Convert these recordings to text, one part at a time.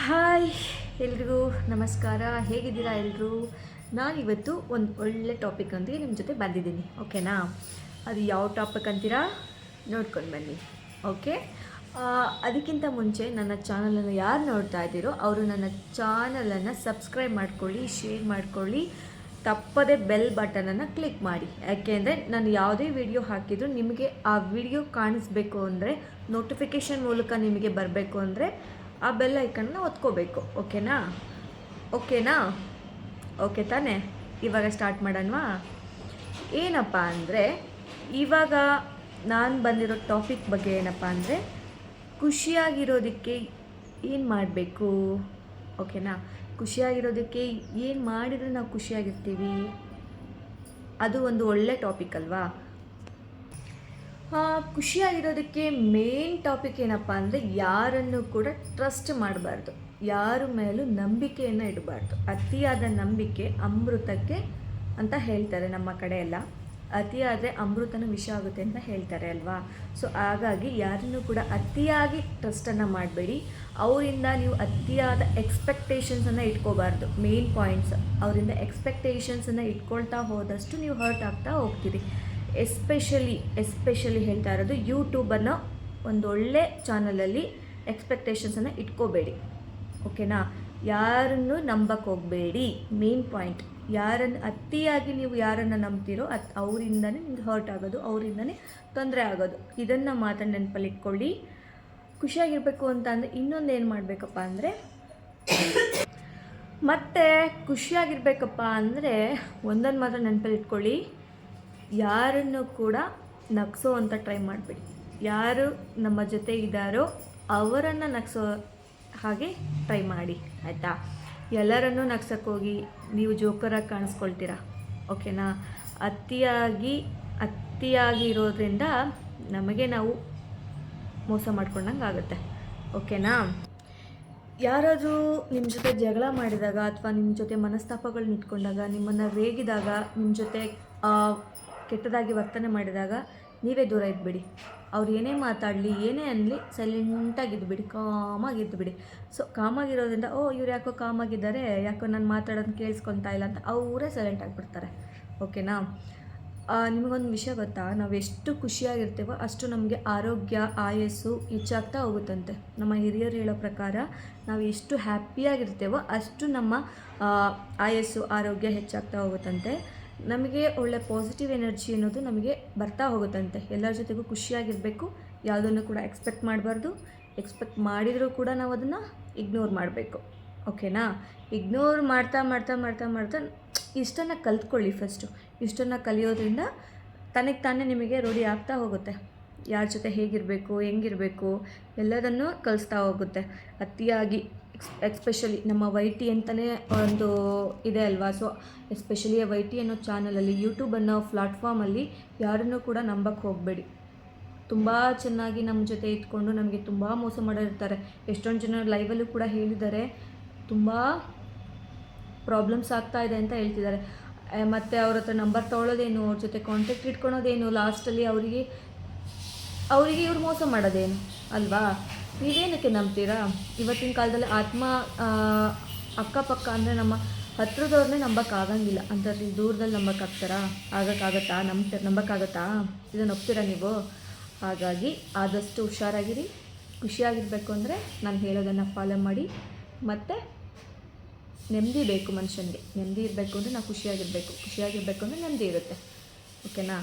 Hi ಎಲ್ರಿಗೂ ನಮಸ್ಕಾರ. ಹೇಗಿದ್ದೀರಾ ಎಲ್ಲರೂ ನಾನಿವತ್ತು ಒಂದು ಒಳ್ಳೆ ಟಾಪಿಕ್ ಅಂತ ನಿಮ್ಮ ಜೊತೆ ಬಂದಿದ್ದೀನಿ. ಓಕೆನಾ ಅದು ಯಾವ ಟಾಪಿಕ್ ಅಂತೀರಾ? ನೋಡ್ಕೊಂಡು ಬನ್ನಿ. ಓಕೆ ಅದಕ್ಕಿಂತ ಮುಂಚೆ ನನ್ನ ಚಾನಲನ್ನು ಯಾರು ನೋಡ್ತಾ ಇದ್ದೀರೋ ಅವರು ನನ್ನ ಚಾನಲನ್ನು ಸಬ್ಸ್ಕ್ರೈಬ್ ಮಾಡ್ಕೊಳ್ಳಿ ಶೇರ್ ಮಾಡ್ಕೊಳ್ಳಿ. ತಪ್ಪದೇ ಬೆಲ್ ಬಟನನ್ನು ಕ್ಲಿಕ್ ಮಾಡಿ. ಯಾಕೆಂದರೆ ನಾನು ಯಾವುದೇ ವಿಡಿಯೋ ಹಾಕಿದರೂ ನಿಮಗೆ ಆ ವಿಡಿಯೋ ಕಾಣಿಸ್ಬೇಕು ಅಂದರೆ ನೋಟಿಫಿಕೇಷನ್ ಮೂಲಕ ನಿಮಗೆ ಬರಬೇಕು ಅಂದರೆ ಆ ಬೆಲ್ ಐಕನ್ನ ಒತ್ಕೋಬೇಕು ಓಕೆನಾ ಓಕೆನಾ ಓಕೆ ತಾನೇ? ಇವಾಗ ಸ್ಟಾರ್ಟ್ ಮಾಡೋಣವಾ? ಏನಪ್ಪ ಅಂದರೆ, ಇವಾಗ ನಾನು ಬಂದಿರೋ ಟಾಪಿಕ್ ಬಗ್ಗೆ ಏನಪ್ಪ ಅಂದರೆ, ಖುಷಿಯಾಗಿರೋದಕ್ಕೆ ಏನು ಮಾಡಬೇಕು? ಓಕೆನಾ ಖುಷಿಯಾಗಿರೋದಕ್ಕೆ ಏನು ಮಾಡಿದರೆ ನಾವು ಖುಷಿಯಾಗಿರ್ತೀವಿ? ಅದು ಒಂದು ಒಳ್ಳೆ ಟಾಪಿಕ್ ಅಲ್ವಾ? ಖುಷಿಯಾಗಿರೋದಕ್ಕೆ ಮೇನ್ ಟಾಪಿಕ್ ಏನಪ್ಪ ಅಂದರೆ ಯಾರನ್ನು ಕೂಡ ಟ್ರಸ್ಟ್ ಮಾಡಬಾರ್ದು. ಯಾರ ಮೇಲೂ ನಂಬಿಕೆಯನ್ನು ಇಡಬಾರ್ದು. ಅತಿಯಾದ ನಂಬಿಕೆ ಅಮೃತಕ್ಕೆ ಅಂತ ಹೇಳ್ತಾರೆ ನಮ್ಮ ಕಡೆ ಎಲ್ಲ ಅತಿಯಾದರೆ ಅಮೃತನ ವಿಷ ಆಗುತ್ತೆ ಅಂತ ಹೇಳ್ತಾರೆ ಅಲ್ವಾ? ಸೊ ಹಾಗಾಗಿ ಯಾರನ್ನು ಕೂಡ ಅತಿಯಾಗಿ ಟ್ರಸ್ಟನ್ನು ಮಾಡಬೇಡಿ. ಅವರಿಂದ ನೀವು ಅತಿಯಾದ ಎಕ್ಸ್ಪೆಕ್ಟೇಷನ್ಸನ್ನು ಇಟ್ಕೋಬಾರ್ದು. ಮೇನ್ ಪಾಯಿಂಟ್ಸ್ ಅವರಿಂದ ಎಕ್ಸ್ಪೆಕ್ಟೇಷನ್ಸನ್ನು ಇಟ್ಕೊಳ್ತಾ ಹೋದಷ್ಟು ನೀವು ಹರ್ಟ್ ಆಗ್ತಾ ಹೋಗ್ತೀರಿ. ಎಸ್ಪೆಷಲಿ ಎಸ್ಪೆಷಲಿ ಹೇಳ್ತಾ ಇರೋದು ಯೂಟ್ಯೂಬನ್ನು ಒಂದು ಒಳ್ಳೆ ಚಾನಲಲ್ಲಿ ಎಕ್ಸ್ಪೆಕ್ಟೇಷನ್ಸನ್ನು ಇಟ್ಕೋಬೇಡಿ. ಓಕೆನಾ ಯಾರನ್ನು ನಂಬಕ್ಕೆ ಹೋಗಬೇಡಿ ಮೇನ್ ಪಾಯಿಂಟ್ ಯಾರನ್ನು ಅತಿಯಾಗಿ ನೀವು ಯಾರನ್ನು ನಂಬ್ತೀರೋ ಅತ್ ಅವರಿಂದನೇ ನಿಮ್ಗೆ ಹರ್ಟ್ ಆಗೋದು, ಅವರಿಂದನೇ ತೊಂದರೆ ಆಗೋದು. ಇದನ್ನು ಮಾತ್ರ ನೆನಪಲ್ಲಿ ಇಟ್ಕೊಳ್ಳಿ ಖುಷಿಯಾಗಿರಬೇಕು ಅಂತ ಅಂದರೆ ಇನ್ನೊಂದು ಏನು ಮಾಡಬೇಕಪ್ಪ ಅಂದರೆ, ಮತ್ತು ಖುಷಿಯಾಗಿರ್ಬೇಕಪ್ಪ ಅಂದರೆ ಒಂದನ್ನು ಮಾತ್ರ ನೆನಪಲ್ಲಿ ಇಟ್ಕೊಳ್ಳಿ ಯಾರನ್ನು ಕೂಡ ನಗಿಸೋ ಅಂತ ಟ್ರೈ ಮಾಡಬೇಡಿ. ಯಾರು ನಮ್ಮ ಜೊತೆ ಇದ್ದಾರೋ ಅವರನ್ನು ನಗ್ಸೋ ಹಾಗೆ ಟ್ರೈ ಮಾಡಿ, ಆಯಿತಾ? ಎಲ್ಲರನ್ನೂ ನಗ್ಸೋಕ್ಕೋಗಿ ನೀವು ಜೋಕರಾಗಿ ಕಾಣಿಸ್ಕೊಳ್ತೀರಾ? ಓಕೆನಾ? ಅತಿಯಾಗಿ ಅತಿಯಾಗಿ ಇರೋದ್ರಿಂದ ನಮಗೆ ನಾವು ಮೋಸ ಮಾಡ್ಕೊಂಡಂಗೆ ಆಗುತ್ತೆ. ಓಕೆನಾ? ಯಾರಾದರೂ ನಿಮ್ಮ ಜೊತೆ ಜಗಳ ಮಾಡಿದಾಗ ಅಥವಾ ನಿಮ್ಮ ಜೊತೆ ಮನಸ್ತಾಪಗಳನ್ನ ಇಟ್ಕೊಂಡಾಗ ನಿಮ್ಮನ್ನು ರೇಗಿದಾಗ ನಿಮ್ಮ ಜೊತೆ ಕೆಟ್ಟದಾಗಿ ವರ್ತನೆ ಮಾಡಿದಾಗ ನೀವೇ ದೂರ ಇದ್ಬಿಡಿ. ಅವ್ರು ಏನೇ ಮಾತಾಡಲಿ, ಏನೇ ಅನ್ನಲಿ ಸೈಲೆಂಟಾಗಿ ಇದ್ದುಬಿಡಿ ಕಾಮಾಗಿ ಇದ್ದುಬಿಡಿ ಸೊ ಕಾಮಾಗಿರೋದ್ರಿಂದ ಓ, ಇವ್ರು ಯಾಕೋ ಕಾಮಾಗಿದ್ದಾರೆ ಯಾಕೋ ನಾನು ಮಾತಾಡೋದು ಕೇಳಿಸ್ಕೊತಾ ಇಲ್ಲ ಅಂತ ಅವರೇ ಸೈಲೆಂಟ್ ಆಗಿಬಿಡ್ತಾರೆ. ಓಕೆನಾ ನಿಮಗೊಂದು ವಿಷಯ ಗೊತ್ತಾ? ನಾವು ಎಷ್ಟು ಖುಷಿಯಾಗಿರ್ತೇವೋ ಅಷ್ಟು ನಮಗೆ ಆರೋಗ್ಯ, ಆಯಸ್ಸು ಹೆಚ್ಚಾಗ್ತಾ ಹೋಗುತ್ತಂತೆ. ನಮ್ಮ ಹಿರಿಯರು ಹೇಳೋ ಪ್ರಕಾರ, ನಾವು ಎಷ್ಟು ಹ್ಯಾಪಿಯಾಗಿರ್ತೇವೋ ಅಷ್ಟು ನಮ್ಮ ಆಯಸ್ಸು, ಆರೋಗ್ಯ ಹೆಚ್ಚಾಗ್ತಾ ಹೋಗುತ್ತಂತೆ. ನಮಗೆ ಒಳ್ಳೆ ಪಾಸಿಟಿವ್ ಎನರ್ಜಿ ಅನ್ನೋದು ನಮಗೆ ಬರ್ತಾ ಹೋಗುತ್ತಂತೆ. ಎಲ್ಲರ ಜೊತೆಗೂ ಖುಷಿಯಾಗಿರಬೇಕು. ಯಾವುದನ್ನು ಕೂಡ ಎಕ್ಸ್ಪೆಕ್ಟ್ ಮಾಡಬಾರ್ದು. ಎಕ್ಸ್ಪೆಕ್ಟ್ ಮಾಡಿದರೂ ಕೂಡ ನಾವು ಅದನ್ನು ಇಗ್ನೋರ್ ಮಾಡಬೇಕು. ಓಕೆನಾ ಇಗ್ನೋರ್ ಮಾಡ್ತಾ ಮಾಡ್ತಾ ಮಾಡ್ತಾ ಮಾಡ್ತಾ ಇಷ್ಟನ್ನು ಕಲ್ತ್ಕೊಳ್ಳಿ ಫಸ್ಟು ಇಷ್ಟನ್ನು ಕಲಿಯೋದ್ರಿಂದ ತನಗೆ ತಾನೇ ನಿಮಗೆ ರೂಢಿ ಆಗ್ತಾ ಹೋಗುತ್ತೆ. ಯಾರ ಜೊತೆ ಹೇಗಿರಬೇಕು, ಹೆಂಗಿರಬೇಕು ಎಲ್ಲದನ್ನು ಕಲಿಸ್ತಾ ಹೋಗುತ್ತೆ. ಅತಿಯಾಗಿ ಎಕ್ಸ್ ಎಕ್ಸ್ಪೆಷಲಿ ನಮ್ಮ ವೈ ಟಿ ಅಂತಲೇ ಒಂದು ಇದೆ ಅಲ್ವಾ? ಸೊ ಎಸ್ಪೆಷಲಿ ವೈ ಟಿ ಅನ್ನೋ ಚಾನಲಲ್ಲಿ ಯೂಟ್ಯೂಬ್ ಅನ್ನೋ ಪ್ಲಾಟ್ಫಾರ್ಮಲ್ಲಿ ಯಾರನ್ನೂ ಕೂಡ ನಂಬಕ್ಕೆ ಹೋಗಬೇಡಿ. ತುಂಬ ಚೆನ್ನಾಗಿ ನಮ್ಮ ಜೊತೆ ಇದ್ಕೊಂಡು ನಮಗೆ ತುಂಬ ಮೋಸ ಮಾಡಿರ್ತಾರೆ. ಎಷ್ಟೊಂದು ಜನ ಲೈವಲ್ಲೂ ಕೂಡ ಹೇಳಿದ್ದಾರೆ. ತುಂಬ ಪ್ರಾಬ್ಲಮ್ಸ್ ಆಗ್ತಾ ಇದೆ ಅಂತ ಹೇಳ್ತಿದ್ದಾರೆ. ಮತ್ತು ಅವ್ರ ಹತ್ರ ನಂಬರ್ ತೊಗೊಳ್ಳೋದೇನು? ಅವ್ರ ಜೊತೆ ಕಾಂಟ್ಯಾಕ್ಟ್ ಇಟ್ಕೊಳೋದೇನು? ಲಾಸ್ಟಲ್ಲಿ ಅವರಿಗೆ ಅವರಿಗೆ ಇವ್ರು ಮೋಸ ಮಾಡೋದೇನು? ಅಲ್ವಾ? ನೀವೇನಕ್ಕೆ ನಂಬ್ತೀರಾ? ಇವತ್ತಿನ ಕಾಲದಲ್ಲಿ ಆತ್ಮ ಅಕ್ಕಪಕ್ಕ ಅಂದರೆ ನಮ್ಮ ಹತ್ರದವ್ರನ್ನೇ ನಂಬಕ್ಕಾಗಂಗಿಲ್ಲ. ಅಂಥವ್ರಿಗೆ ದೂರದಲ್ಲಿ ನಂಬಕ್ಕಾಗ್ತಾರಾ? ಆಗಕ್ಕಾಗತ್ತಾ? ನಂಬ್ತ ನಂಬಕ್ಕಾಗತ್ತಾ? ಇದನ್ನು ಒಪ್ತೀರಾ ನೀವು? ಹಾಗಾಗಿ ಆದಷ್ಟು ಹುಷಾರಾಗಿರಿ. ಖುಷಿಯಾಗಿರಬೇಕು ಅಂದರೆ ನಾನು ಹೇಳೋದನ್ನು ಫಾಲೋ ಮಾಡಿ. ಮತ್ತು ನೆಮ್ಮದಿ ಬೇಕು ಮನುಷ್ಯನಿಗೆ. ನೆಮ್ಮದಿ ಇರಬೇಕು ಅಂದರೆ ನಾವು ಖುಷಿಯಾಗಿರಬೇಕು. ಖುಷಿಯಾಗಿರಬೇಕು ಅಂದರೆ ನೆಮ್ಮದಿ ಇರುತ್ತೆ. ಓಕೆನಾ?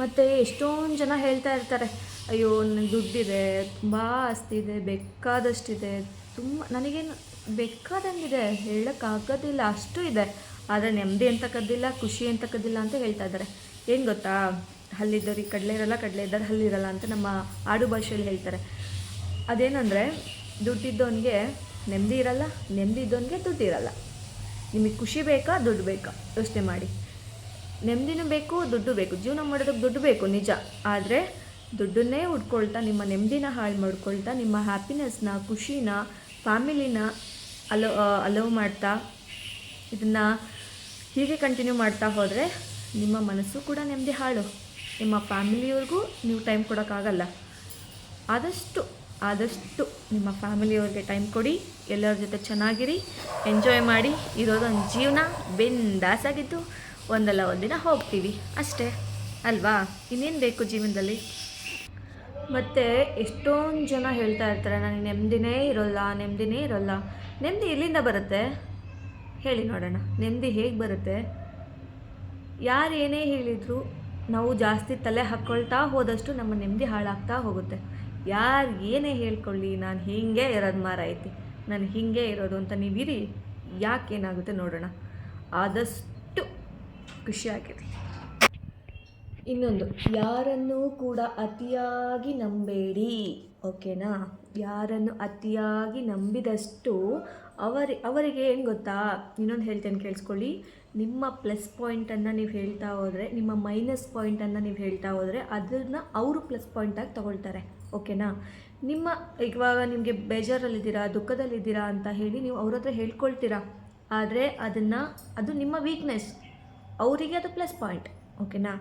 ಮತ್ತು ಎಷ್ಟೊಂದು ಜನ ಹೇಳ್ತಾ ಇರ್ತಾರೆ ಅಯ್ಯೋ ನನಗೆ ದುಡ್ಡಿದೆ, ತುಂಬ ಆಸ್ತಿ ಇದೆ, ಬೇಕಾದಷ್ಟಿದೆ. ತುಂಬ, ನನಗೇನು ಬೇಕಾದಂಗಿದೆ ಹೇಳೋಕ್ಕಾಗೋದಿಲ್ಲ ಅಷ್ಟು ಇದೆ. ಆದರೆ ನೆಮ್ಮದಿ ಅಂತಕ್ಕದ್ದಿಲ್ಲ ಖುಷಿ ಅಂತಕ್ಕದ್ದಿಲ್ಲ ಅಂತ ಹೇಳ್ತಾ ಇದ್ದಾರೆ. ಏನು ಗೊತ್ತಾ? ಹಲ್ಲಿದ್ದವ್ರಿಗೆ ಕಡಲೆ ಇರಲ್ಲ, ಕಡಲೆ ಇದ್ದಾರೆ ಹಲ್ಲಿರಲ್ಲ ಅಂತ ನಮ್ಮ ಆಡು ಭಾಷೆಯಲ್ಲಿ ಹೇಳ್ತಾರೆ. ಅದೇನಂದರೆ ದುಡ್ಡಿದ್ದವನಿಗೆ ನೆಮ್ಮದಿ ಇರಲ್ಲ, ನೆಮ್ಮದಿ ಇದ್ದವನಿಗೆ ದುಡ್ಡು ಇರಲ್ಲ. ನಿಮಗೆ ಖುಷಿ ಬೇಕಾ, ದುಡ್ಡು ಬೇಕಾ? ಯೋಚನೆ ಮಾಡಿ. ನೆಮ್ಮದಿನೂ ಬೇಕು, ದುಡ್ಡು ಬೇಕು. ಜೀವನ ಮಾಡೋದಕ್ಕೆ ದುಡ್ಡು ಬೇಕು, ನಿಜ. ಆದರೆ ದುಡ್ಡನ್ನೇ ಹುಡ್ಕೊಳ್ತಾ ನಿಮ್ಮ ನೆಮ್ಮದಿನ ಹಾಳು ಮಾಡ್ಕೊಳ್ತಾ, ನಿಮ್ಮ ಹ್ಯಾಪಿನೆಸ್ನ ಖುಷಿನ ಫ್ಯಾಮಿಲಿನ ಅಲೋ ಅಲೋವ್ ಮಾಡ್ತಾ, ಇದನ್ನು ಹೀಗೆ ಕಂಟಿನ್ಯೂ ಮಾಡ್ತಾ ಹೋದರೆ ನಿಮ್ಮ ಮನಸ್ಸು ಕೂಡ ನೆಮ್ಮದಿ ಹಾಳು. ನಿಮ್ಮ ಫ್ಯಾಮಿಲಿಯವ್ರಿಗೂ ನೀವು ಟೈಮ್ ಕೊಡೋಕ್ಕಾಗಲ್ಲ. ಆದಷ್ಟು ಆದಷ್ಟು ನಿಮ್ಮ ಫ್ಯಾಮಿಲಿಯವ್ರಿಗೆ ಟೈಮ್ ಕೊಡಿ, ಎಲ್ಲರ ಜೊತೆ ಚೆನ್ನಾಗಿರಿ ಎಂಜಾಯ್ ಮಾಡಿ, ಇರೋದೊಂದು ಜೀವನ ಬೆಂದಾಸಾಗಿದ್ದು ಒಂದಲ್ಲ ಒಂದಿನ ಹೋಗ್ತೀವಿ ಅಷ್ಟೇ, ಅಲ್ವಾ? ಇನ್ನೇನು ಬೇಕು ಜೀವನದಲ್ಲಿ? ಮತ್ತು ಎಷ್ಟೊಂದು ಜನ ಹೇಳ್ತಾ ಇರ್ತಾರೆ ನನಗೆ ನೆಮ್ಮದಿನೇ ಇರೋಲ್ಲ ನೆಮ್ಮದಿನೇ ಇರೋಲ್ಲ. ನೆಮ್ಮದಿ ಎಲ್ಲಿಂದ ಬರುತ್ತೆ? ಹೇಳಿ ನೋಡೋಣ. ನೆಮ್ಮದಿ ಹೇಗೆ ಬರುತ್ತೆ? ಯಾರು ಏನೇ ಹೇಳಿದರೂ ನಾವು ಜಾಸ್ತಿ ತಲೆ ಹಾಕ್ಕೊಳ್ತಾ ಹೋದಷ್ಟು ನಮ್ಮ ನೆಮ್ಮದಿ ಹಾಳಾಗ್ತಾ ಹೋಗುತ್ತೆ. ಯಾರು ಏನೇ ಹೇಳ್ಕೊಳ್ಳಿ, ನಾನು ಹೀಗೆ ಇರೋದು ಮಾರ ಐತಿ ನಾನು ಹೀಗೆ ಇರೋದು ಅಂತ ನೀವಿರಿ ಯಾಕೇನಾಗುತ್ತೆ ನೋಡೋಣ. ಆದಷ್ಟು ಖುಷಿಯಾಗಿರಿ ಇನ್ನೊಂದು, ಯಾರನ್ನೂ ಕೂಡ ಅತಿಯಾಗಿ ನಂಬೇಡಿ, ಓಕೆನಾ? ಯಾರನ್ನು ಅತಿಯಾಗಿ ನಂಬಿದಷ್ಟು ಅವರಿ, ಅವರಿಗೆ ಏನು ಗೊತ್ತಾ? ಇನ್ನೊಂದು ಹೇಳ್ತೇನೆ ಕೇಳಿಸ್ಕೊಳ್ಳಿ. ನಿಮ್ಮ ಪ್ಲಸ್ ಪಾಯಿಂಟನ್ನು ನೀವು ಹೇಳ್ತಾ ಹೋದರೆ, ನಿಮ್ಮ ಮೈನಸ್ ಪಾಯಿಂಟನ್ನು ನೀವು ಹೇಳ್ತಾ ಹೋದರೆ ಅದನ್ನು ಅವರು ಪ್ಲಸ್ ಪಾಯಿಂಟಾಗಿ ತಗೊಳ್ತಾರೆ, ಓಕೆನಾ? ನಿಮ್ಮ, ಇವಾಗ ನಿಮಗೆ ಬೇಜಾರಲ್ಲಿದ್ದೀರಾ, ದುಃಖದಲ್ಲಿದ್ದೀರಾ ಅಂತ ಹೇಳಿ ನೀವು ಅವ್ರ ಹತ್ರ ಹೇಳ್ಕೊಳ್ತೀರಾ. ಆದರೆ ಅದನ್ನು, ಅದು ನಿಮ್ಮ ವೀಕ್ನೆಸ್ ಅವರಿಗೆ ಅದು ಪ್ಲಸ್ ಪಾಯಿಂಟ್ ಓಕೆನಾ?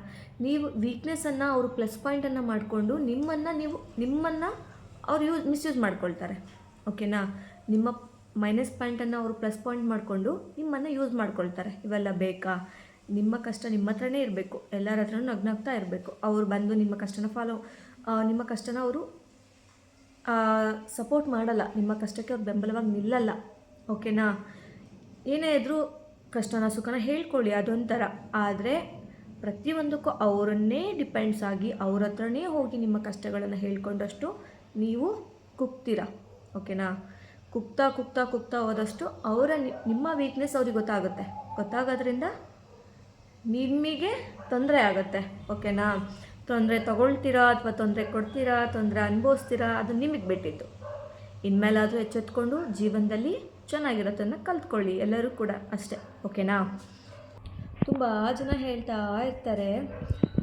ನೀವು ವೀಕ್ನೆಸ್ಸನ್ನು ಅವರು ಪ್ಲಸ್ ಪಾಯಿಂಟನ್ನು ಮಾಡಿಕೊಂಡು ನಿಮ್ಮನ್ನು ನೀವು, ನಿಮ್ಮನ್ನು ಅವ್ರು ಯೂಸ್ ಮಿಸ್ಯೂಸ್ ಮಾಡ್ಕೊಳ್ತಾರೆ. ಓಕೆನಾ? ನಿಮ್ಮ ಮೈನಸ್ ಪಾಯಿಂಟನ್ನು ಅವರು ಪ್ಲಸ್ ಪಾಯಿಂಟ್ ಮಾಡಿಕೊಂಡು ನಿಮ್ಮನ್ನು ಯೂಸ್ ಮಾಡ್ಕೊಳ್ತಾರೆ. ಇವೆಲ್ಲ ಬೇಕಾ? ನಿಮ್ಮ ಕಷ್ಟ ನಿಮ್ಮ ಹತ್ರನೇ ಇರಬೇಕು. ಎಲ್ಲರ ಹತ್ರನೂ ನಗ್ನಾಗ್ತಾ ಇರಬೇಕು. ಅವ್ರು ಬಂದು ನಿಮ್ಮ ಕಷ್ಟನ ಫಾಲೋ ನಿಮ್ಮ ಕಷ್ಟನ ಅವರು ಸಪೋರ್ಟ್ ಮಾಡಲ್ಲ. ನಿಮ್ಮ ಕಷ್ಟಕ್ಕೆ ಅವ್ರು ಬೆಂಬಲವಾಗಿ ನಿಲ್ಲಲ್ಲ. ಓಕೆನಾ? ಏನೇ ಇದ್ದರೂ ಕಷ್ಟನ ಸುಖನ ಹೇಳ್ಕೊಳ್ಳಿ ಅದೊಂಥರ. ಆದರೆ ಪ್ರತಿಯೊಂದಕ್ಕೂ ಅವರನ್ನೇ ಡಿಪೆಂಡ್ಸ್ ಆಗಿ ಅವ್ರ ಹತ್ರನೇ ಹೋಗಿ ನಿಮ್ಮ ಕಷ್ಟಗಳನ್ನು ಹೇಳ್ಕೊಂಡಷ್ಟು ನೀವು ಕುಗ್ತೀರ? ಓಕೆನಾ? ಕುಗ್ತಾ ಕುಗ್ತಾ ಕುಗ್ತಾ ಹೋದಷ್ಟು ಅವರ ನಿಮ್ಮ ವೀಕ್ನೆಸ್ ಅವ್ರಿಗೆ ಗೊತ್ತಾಗುತ್ತೆ. ಗೊತ್ತಾಗೋದ್ರಿಂದ ನಿಮಗೆ ತೊಂದರೆ ಆಗುತ್ತೆ. ಓಕೆನಾ? ತೊಂದರೆ ತಗೊಳ್ತೀರಾ ಅಥವಾ ತೊಂದರೆ ಕೊಡ್ತೀರಾ? ತೊಂದರೆ ಅನುಭವಿಸ್ತೀರಾ? ಅದು ನಿಮಗೆ ಬಿಟ್ಟಿತ್ತು ಇನ್ಮೇಲಾದರೂ ಎಚ್ಚೆತ್ಕೊಂಡು ಜೀವನದಲ್ಲಿ ಚೆನ್ನಾಗಿರೋದನ್ನು ಕಲ್ತ್ಕೊಳ್ಳಿ ಎಲ್ಲರೂ ಕೂಡ ಅಷ್ಟೇ. ಓಕೆನಾ? ತುಂಬ ಜನ ಹೇಳ್ತಾ ಇರ್ತಾರೆ.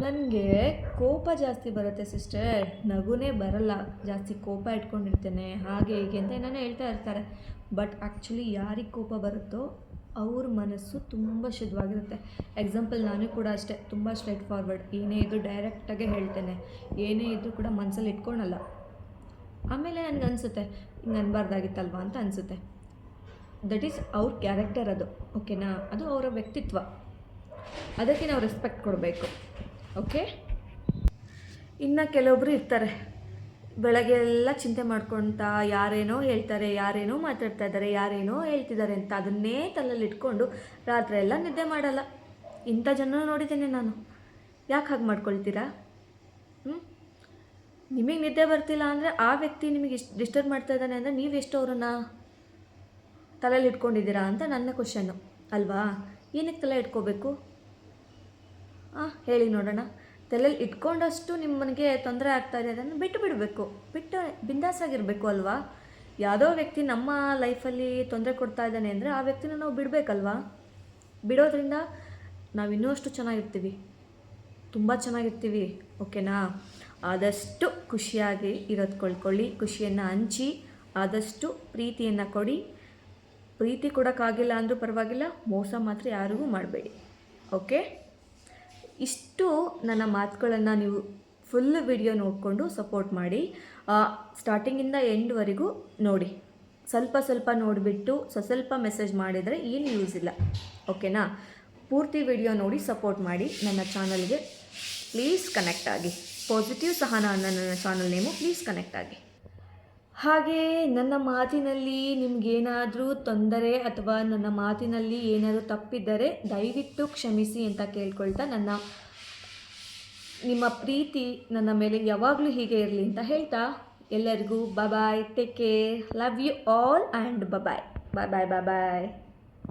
ನನಗೆ ಕೋಪ ಜಾಸ್ತಿ ಬರುತ್ತೆ ಸಿಸ್ಟರ್. ನಗುನೇ ಬರಲ್ಲ. ಜಾಸ್ತಿ ಕೋಪ ಇಟ್ಕೊಂಡಿರ್ತೇನೆ. ಹಾಗೆ ಹೀಗೆ ಅಂತ ಏನೇನೋ ಹೇಳ್ತಾ ಇರ್ತಾರೆ. ಬಟ್ ಆ್ಯಕ್ಚುಲಿ ಯಾರಿಗೆ ಕೋಪ ಬರುತ್ತೋ ಅವ್ರ ಮನಸ್ಸು ತುಂಬ ಶುದ್ಧವಾಗಿರುತ್ತೆ. ಎಕ್ಸಾಂಪಲ್ ನಾನು ಕೂಡ ಅಷ್ಟೇ. ತುಂಬ ಸ್ಟ್ರೈಟ್ ಫಾರ್ವರ್ಡ್ ಏನೇ ಇದ್ದರೂ ಡೈರೆಕ್ಟಾಗೆ ಹೇಳ್ತೇನೆ. ಏನೇ ಇದ್ದರೂ ಕೂಡ ಮನಸ್ಸಲ್ಲಿ ಇಟ್ಕೊಳಲ್ಲ. ಆಮೇಲೆ ನನಗೆ ಅನಿಸುತ್ತೆ, ಹಿಂಗೆ ಅನ್ಬಾರ್ದಾಗಿತ್ತಲ್ವಾ? ಅಂತ ಅನಿಸುತ್ತೆ. ದಟ್ ಈಸ್ ಅವ್ರ ಕ್ಯಾರೆಕ್ಟರ್ ಅದು. ಓಕೆನಾ ಅದು ಅವರ ವ್ಯಕ್ತಿತ್ವ. ಅದಕ್ಕೆ ನಾವು ರೆಸ್ಪೆಕ್ಟ್ ಕೊಡಬೇಕು ಓಕೆ ಇನ್ನು ಕೆಲವೊಬ್ಬರು ಇರ್ತಾರೆ, ಬೆಳಗ್ಗೆ ಎಲ್ಲ ಚಿಂತೆ ಮಾಡ್ಕೊಳ್ತಾ ಯಾರೇನೋ ಹೇಳ್ತಾರೆ, ಯಾರೇನೋ ಮಾತಾಡ್ತಾ ಇದ್ದಾರೆ, ಯಾರೇನೋ ಹೇಳ್ತಿದ್ದಾರೆ ಅಂತ ಅದನ್ನೇ ತಲೆಯಲ್ಲಿ ಇಟ್ಕೊಂಡು ರಾತ್ರಿ ಎಲ್ಲ ನಿದ್ದೆ ಮಾಡಲ್ಲ. ಇಂಥ ಜನ ನೋಡಿದ್ದೇನೆ ನಾನು. ಯಾಕೆ ಹಾಗೆ ಮಾಡ್ಕೊಳ್ತೀರಾ? ನಿಮಗೆ ನಿದ್ದೆ ಬರ್ತಿಲ್ಲ ಅಂದರೆ ಆ ವ್ಯಕ್ತಿ ನಿಮಗೆ ಇಷ್ಟು ಡಿಸ್ಟರ್ಬ್ ಮಾಡ್ತಾ ಇದ್ದಾನೆ ಅಂದರೆ ನೀವು ಎಷ್ಟು ಅವರನ್ನು ತಲೆಯಲ್ಲಿ ಇಟ್ಕೊಂಡಿದ್ದೀರಾ ಅಂತ ನನ್ನ ಕ್ವಶನ್ನು ಅಲ್ವಾ? ಏನಕ್ಕೆ ತಲೆ ಇಟ್ಕೋಬೇಕು? ಹೇಳಿ ನೋಡೋಣ. ತಲೆಯಲ್ಲಿ ಇಟ್ಕೊಂಡಷ್ಟು ನಿಮ್ಮನಿಗೆ ತೊಂದರೆ ಆಗ್ತಾ ಇದೆ, ಅದನ್ನು ಬಿಟ್ಟು ಬಿಡಬೇಕು. ಬಿಟ್ಟು ಬಿಂದಾಸಾಗಿರಬೇಕು ಅಲ್ವಾ? ಯಾವುದೋ ವ್ಯಕ್ತಿ ನಮ್ಮ ಲೈಫಲ್ಲಿ ತೊಂದರೆ ಕೊಡ್ತಾ ಇದ್ದಾನೆ ಅಂದರೆ ಆ ವ್ಯಕ್ತಿನ ನಾವು ಬಿಡಬೇಕಲ್ವಾ? ಬಿಡೋದ್ರಿಂದ ನಾವು ಇನ್ನೂ ಅಷ್ಟು ಚೆನ್ನಾಗಿರ್ತೀವಿ. ತುಂಬ ಚೆನ್ನಾಗಿರ್ತೀವಿ, ಓಕೆನಾ? ಆದಷ್ಟು ಖುಷಿಯಾಗಿ ಇರೋದು ಕೊಳ್ಕೊಳ್ಳಿ ಖುಷಿಯನ್ನು ಹಂಚಿ, ಆದಷ್ಟು ಪ್ರೀತಿಯನ್ನು ಕೊಡಿ. ಪ್ರೀತಿ ಕೊಡೋಕ್ಕಾಗಿಲ್ಲ ಅಂದರೂ ಪರವಾಗಿಲ್ಲ, ಮೋಸ ಮಾತ್ರ ಯಾರಿಗೂ ಮಾಡಬೇಡಿ. ಓಕೆ? ಇಷ್ಟು ನನ್ನ ಮಾತುಗಳನ್ನು ನೀವು ಫುಲ್ ವಿಡಿಯೋ ನೋಡಿಕೊಂಡು ಸಪೋರ್ಟ್ ಮಾಡಿ. ಸ್ಟಾರ್ಟಿಂಗಿಂದ ಎಂಡ್ವರೆಗೂ ನೋಡಿ. ಸ್ವಲ್ಪ ಸ್ವಲ್ಪ ನೋಡಿಬಿಟ್ಟು, ಸ್ವಲ್ಪ ಮೆಸೇಜ್ ಮಾಡಿದರೆ ಏನು ಯೂಸ್ ಇಲ್ಲ. ಓಕೆನಾ ಪೂರ್ತಿ ವಿಡಿಯೋ ನೋಡಿ ಸಪೋರ್ಟ್ ಮಾಡಿ ನನ್ನ ಚಾನಲ್ಗೆ ಪ್ಲೀಸ್ ಕನೆಕ್ಟ್ ಆಗಿ. ಪಾಸಿಟಿವ್ ಸಹ ನನ್ನ ಚಾನಲ್ ನೇಮು ಪ್ಲೀಸ್ ಕನೆಕ್ಟ್ ಆಗಿ. ಹಾಗೆ ನನ್ನ ಮಾತಿನಲ್ಲಿ ನಿಮಗೇನಾದರೂ ತೊಂದರೆ ಅಥವಾ ನನ್ನ ಮಾತಿನಲ್ಲಿ ಏನಾದರೂ ತಪ್ಪಿದ್ದರೆ ದಯವಿಟ್ಟು ಕ್ಷಮಿಸಿ ಅಂತ ಕೇಳ್ಕೊಳ್ತಾ ನನ್ನ, ನಿಮ್ಮ ಪ್ರೀತಿ ನನ್ನ ಮೇಲೆ ಯಾವಾಗಲೂ ಹೀಗೆ ಇರಲಿ ಅಂತ ಹೇಳ್ತಾ ಎಲ್ಲರಿಗೂ bye take care love you all and bye bye bye bye bye